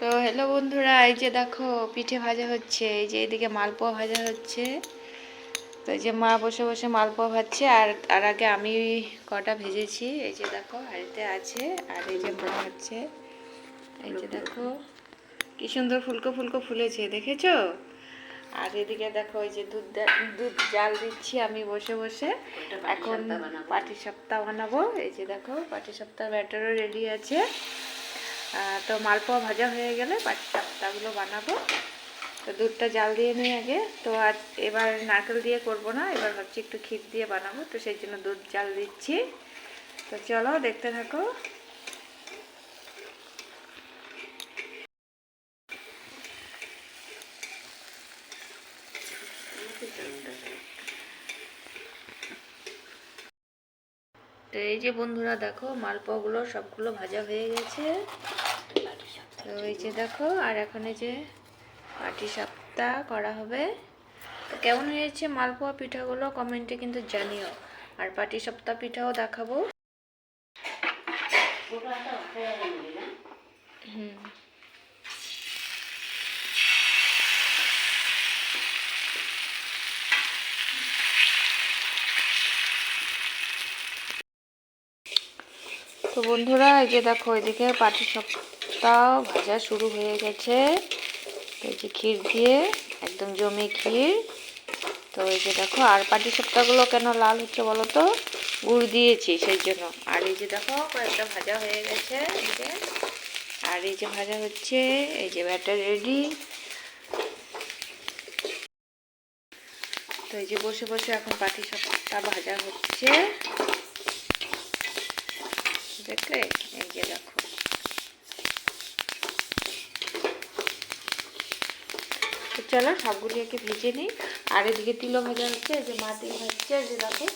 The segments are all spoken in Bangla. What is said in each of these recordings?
তো হ্যালো বন্ধুরা এই যে দেখো পিঠে ভাজা হচ্ছে এই যে এদিকে মালপোয়া ভাজা হচ্ছে। তো এই যে মা বসে বসে মালপোয়া ভাজছে আর তার আগে আমি কটা ভেজেছি এই যে দেখো হাড়িতে আছে আর এই যে মা হচ্ছে। এই যে দেখো কি সুন্দর ফুলকো ফুলকো ফুলেছে দেখেছ? আর এদিকে দেখো ওই যে দুধ দুধ জাল দিচ্ছি আমি বসে বসে। এখন পাটি সপ্তাহ বানাবো এই যে দেখো পাটি সপ্তাহ ব্যাটারও রেডি আছে। তো মালপোয়া ভাজা হয়ে গেলে পাটি সপ্তাহগুলো বানাবো। তো দুধটা জাল দিয়ে নিই আগে। তো আজ এবার নারকেল দিয়ে করব না, এবার ভাবছি একটু ক্ষীর দিয়ে বানাবো, তো সেই জন্য দুধ জাল দিচ্ছি। তো চলো দেখতে থাকো। তো এই যে বন্ধুরা দেখো, মালপোয়াগুলো সবগুলো ভাজা হয়ে গেছে। তো এই যে দেখো, আর এখন এই যে পাটি সাপ্তা করা হবে। তো কেমন হয়েছে মালপোয়া পিঠাগুলো কমেন্টে কিন্তু জানিও। আর পাটি সপ্তাহ পিঠাও দেখাবো। হুম। তো বন্ধুরা, এই যে দেখো, এদিকে পাটি সপ্তাহ ভাজা শুরু হয়ে গেছে। এই যে ক্ষীর দিয়ে, একদম জমে ক্ষীর। তো এই যে দেখো, আর পাটি সপ্তাহগুলো কেন লাল হচ্ছে বলো তো? গুড় দিয়েছি সেই জন্য। আর এই যে দেখো, কয়েকটা ভাজা হয়ে গেছে আর এই যে ভাজা হচ্ছে, এই যে ব্যাটার রেডি। তো এই যে বসে বসে এখন পাটি সপ্তাহ ভাজা হচ্ছে। দেখলে? এই যে দেখো। চলো সবগুলিকে ভেজে নিই। আর এদিকে তিলও ভাজা হচ্ছে যে মা তিল ভাজছে যে দেখো।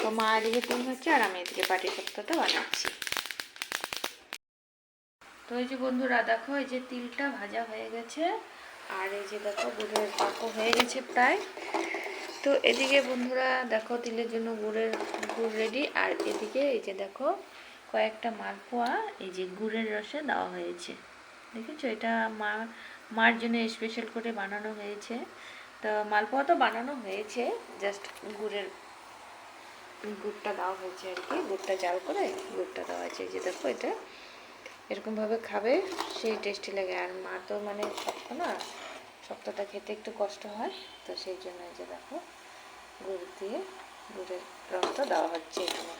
তো মা এদিকে তিল ভাজছে, আর আমি এদিকে পাটি সপ্তাহটা বানাচ্ছি। তো এই যে বন্ধুরা, দেখো, এই যে তিলটা ভাজা হয়ে গেছে। আর এই যে দেখো, গুড়ের পাকও হয়ে গেছে প্রায়। তো এদিকে বন্ধুরা, দেখো, তিলের জন্য গুড়ের গুড় রেডি আর এদিকে এই যে দেখো, কয়েকটা মালপোয়া, এই যে গুড়ের রসে দেওয়া হয়েছে। দেখেছ? এটা মা মার জন্য স্পেশাল করে বানানো হয়েছে। তো মালপোয়া তো বানানো হয়েছে জাস্ট গুড়ের গুড়টা দেওয়া হয়েছে আর কি, গুড়টা জাল করে গুড়টা দেওয়া হয়েছে। যে দেখো এটা এরকমভাবে খাবে, সেই টেস্টি লাগে। আর মা তো মানে শক্ত না, শক্তটা খেতে একটু কষ্ট হয়, তো সেই জন্য যে দেখো, গুড় দিয়ে গুড়ের রসটা দেওয়া হচ্ছে এখানে।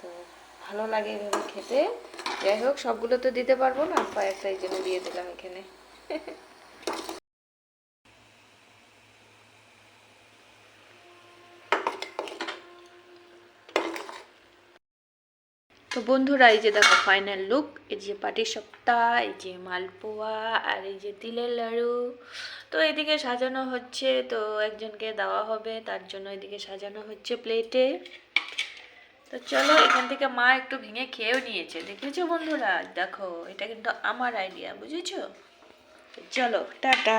তো ভালো লাগে এভাবে খেতে। যাই হোক, সবগুলো তো দিতে পারব না কয়েকটা এই জন্য দিয়ে দিলাম এখানে। তো বন্ধুরা, এই যে দেখো ফাইনাল লুক এই যে পাটি সপ্তাহ এই যে মালপোয়া, আর এই যে তিলের লাড়ু। তো এদিকে সাজানো হচ্ছে, তো একজনকে দেওয়া হবে, তার জন্য এদিকে সাজানো হচ্ছে প্লেটে তো চলো এখান থেকে মা একটু ভেঙে খেয়েও নিয়েছে। দেখেছ বন্ধুরা? দেখো, এটা কিন্তু আমার আইডিয়া বুঝেছ? চলো, টাটা।